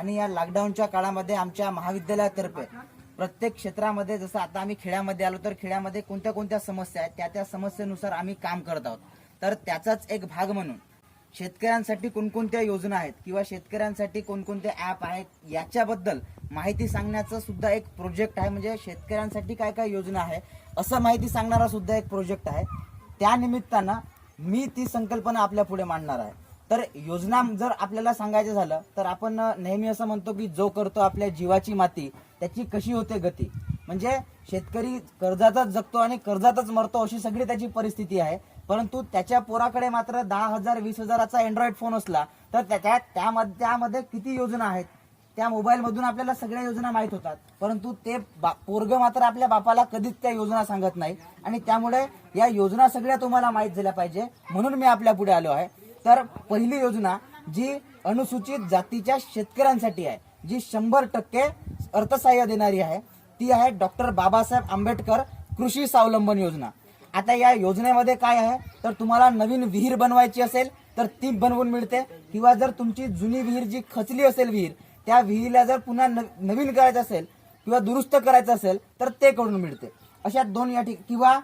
आणि या लॉकडाऊनच्या काळामध्ये आमच्या महाविद्यालयातर्फे प्रत्येक क्षेत्रामध्ये जसं आता आम्ही खेड्यामध्ये आलो तर खेड्यामध्ये कोणत्या कोणत्या समस्या आहेत त्या त्या समस्येनुसार आम्ही काम करत आहोत. तर त्याचाच एक भाग म्हणून शेतकऱ्यांसाठी कोणकोणत्या योजना आहेत किंवा शेतकऱ्यांसाठी कोणकोणते ऍप आहेत याच्याबद्दल माहिती सांगण्याचं सुद्धा एक प्रोजेक्ट आहे. म्हणजे शेतकऱ्यांसाठी काय काय योजना आहे असं माहिती सांगणारा सुद्धा एक प्रोजेक्ट आहे. त्या निमित्तानं मी ती संकल्पना आपल्या पुढे मांडणार आहे. तर योजना जर आपल्याला सांगायचं झालं तर आपण नेहमी असं म्हणतो की जो करतो आपल्या जीवाची माती त्याची कशी होते गती? म्हणजे शेतकरी कर्जातच जगतो आणि कर्जातच मरतो अशी सगळी त्याची परिस्थिती आहे. परंतु त्याच्या पोराकडे मात्र दहा हजार वीस हजाराचा अँड्रॉइड फोन असला तर त्याच्या त्यामध्ये त्यामध्ये किती योजना आहेत? त्या मोबाईल मधून आपल्याला सगळ्या योजना माहीत होतात. परंतु ते बा- पोरग मात्र आपल्या बापाला कधीच त्या योजना सांगत नाही. आणि त्यामुळे या योजना सगळ्या तुम्हाला माहीत झाल्या पाहिजे. म्हणून मी आपल्या पुढे आलो आहे. तर पहिली योजना जी अनुसूचित जातीच्या शेतकऱ्यांसाठी आहे जी शंभर टक्के अर्थसहाय्य देणारी आहे ती आहे डॉक्टर बाबासाहेब आंबेडकर कृषी स्वावलंबन योजना. आता या योजनेमध्ये काय आहे? तर तुम्हाला नवीन विहीर बनवायची असेल तर ती बनवून मिळते. किंवा जर तुमची जुनी विहीर जी खचली असेल विहीर त्या विहिरीला जर पुन्हा नवीन करायचं असेल किंवा दुरुस्त करायचं असेल तर ते करून मिळते. अशा दोन या ठिकाणी किंवा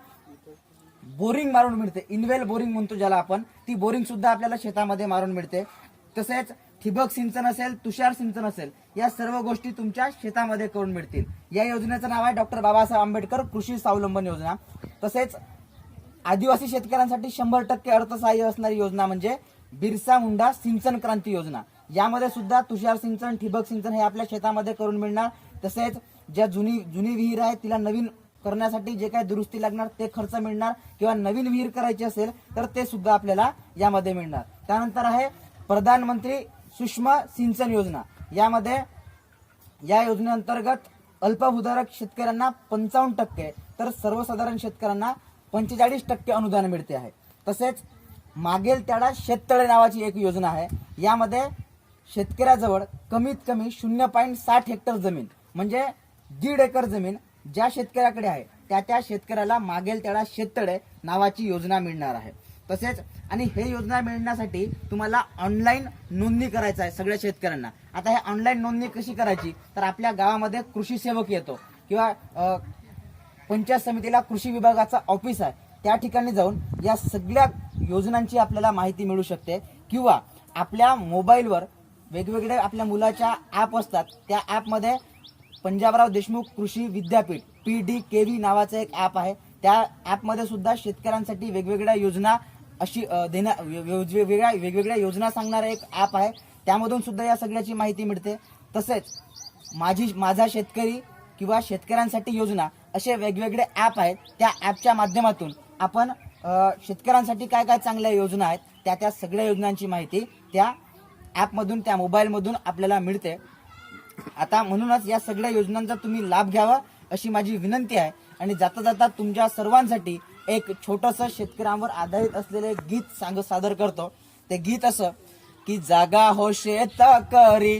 बोरिंग मारून मिळते. इनवेल बोरिंग म्हणतो ज्याला आपण. ती बोरिंग सुद्धा आपल्याला शेतामध्ये मारून मिळते. तसेच ठिबक सिंचन असेल तुषार सिंचन असेल या सर्व गोष्टी तुमच्या शेतामध्ये करून मिळतील. या योजनेचं नाव आहे डॉक्टर बाबासाहेब आंबेडकर कृषी स्वावलंबन योजना. तसेच आदिवासी शेतकऱ्यांसाठी शंभर टक्के अर्थसहाय्य असणारी योजना म्हणजे बिरसा मुंडा सिंचन क्रांती योजना. यामध्ये सुद्धा तुषार सिंचन ठिबक सिंचन हे आपल्या शेतामध्ये करून मिळणार. तसेच ज्या जुनी जुनी विहीर आहे तिला नवीन करण्यासाठी जे काही दुरुस्ती लागणार ते खर्च मिळणार किंवा नवीन विहीर करायची असेल तर ते सुद्धा आपल्याला यामध्ये मिळणार. त्यानंतर आहे प्रधानमंत्री सूक्ष्म सिंचन योजना. यामध्ये या योजनेअंतर्गत अल्पभूधारक शेतकऱ्यांना पंचावन्न टक्के तर सर्वसाधारण शेतकऱ्यांना पंचेचाळीस टक्के अनुदान मिळते आहे. तसेच मागेल त्याला शेततळे नावाची एक योजना आहे. यामध्ये शेतकऱ्याजवळ कमीत कमी शून्य पॉईंट साठ हेक्टर जमीन म्हणजे दीड एकर जमीन ज्या शेतकऱ्याकडे आहे त्या त्या शेतकऱ्याला मागेल त्याला शेततळे नावाची योजना मिळणार आहे. तसेच आणि हे योजना मिळण्यासाठी तुम्हाला ऑनलाईन नोंदणी करायचं आहे सगळ्या शेतकऱ्यांना. आता हे ऑनलाईन नोंदणी कशी करायची? तर आपल्या गावामध्ये कृषी सेवक येतो. किंवा पंचायत समितीला कृषी विभागाचा ऑफिस आहे. त्या ठिकाणी जाऊन या सगळ्या योजनांची आपल्याला माहिती मिळू शकते. किंवा आपल्या मोबाईलवर वेगवेगळे आपल्या मुलाच्या ॲप असतात. त्या ॲपमध्ये पंजाबराव देशमुख कृषी विद्यापीठ पी डी के व्ही नावाचं एक ॲप आहे. त्या ॲपमध्ये सुद्धा शेतकऱ्यांसाठी वेगवेगळ्या योजना अशी देण्या वेगवेगळ्या वेगवेगळ्या योजना सांगणारं एक ॲप आहे. त्यामधून सुद्धा या सगळ्याची माहिती मिळते. तसेच माझी माझा शेतकरी किंवा शेतकऱ्यांसाठी योजना असे वेगवेगळे ॲप आहेत. त्या ॲपच्या माध्यमातून आपण शेतकऱ्यांसाठी काय काय चांगल्या योजना आहेत त्या त्या सगळ्या योजनांची माहिती त्या ॲपमधून त्या मोबाईलमधून आपल्याला मिळते. आता म्हणूनच या सगळ्या योजनांचा तुम्ही लाभ घ्यावा अशी माझी विनंती आहे. आणि जाता जाता तुमच्या सर्वांसाठी एक छोटस शेतकऱ्यांवर आधारित असलेले गीत सांग सादर करतो. ते गीत असं की जागा हो शेत करी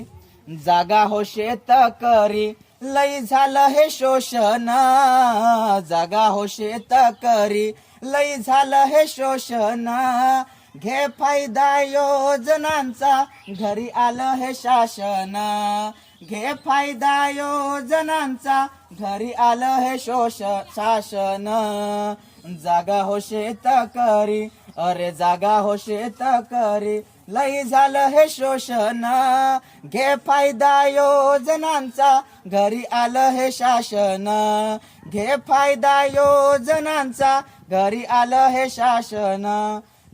जागा हो शेत करी लई झालं हे शोषण. जागा हो शेत करी लई झालं हे शोषण. घे फायदा योजनांचा. घरी आलं हे शासन. घे फायदा योजनांचा. घरी आलं हे शोष शासन. जागा हो शेत करी अरे जागा हो शेत करी लई झालं हे शोषण. घे फायदा योजनांचा. घरी आलं हे शासन. घे फायदा योजनांचा. घरी आलं हे शासन.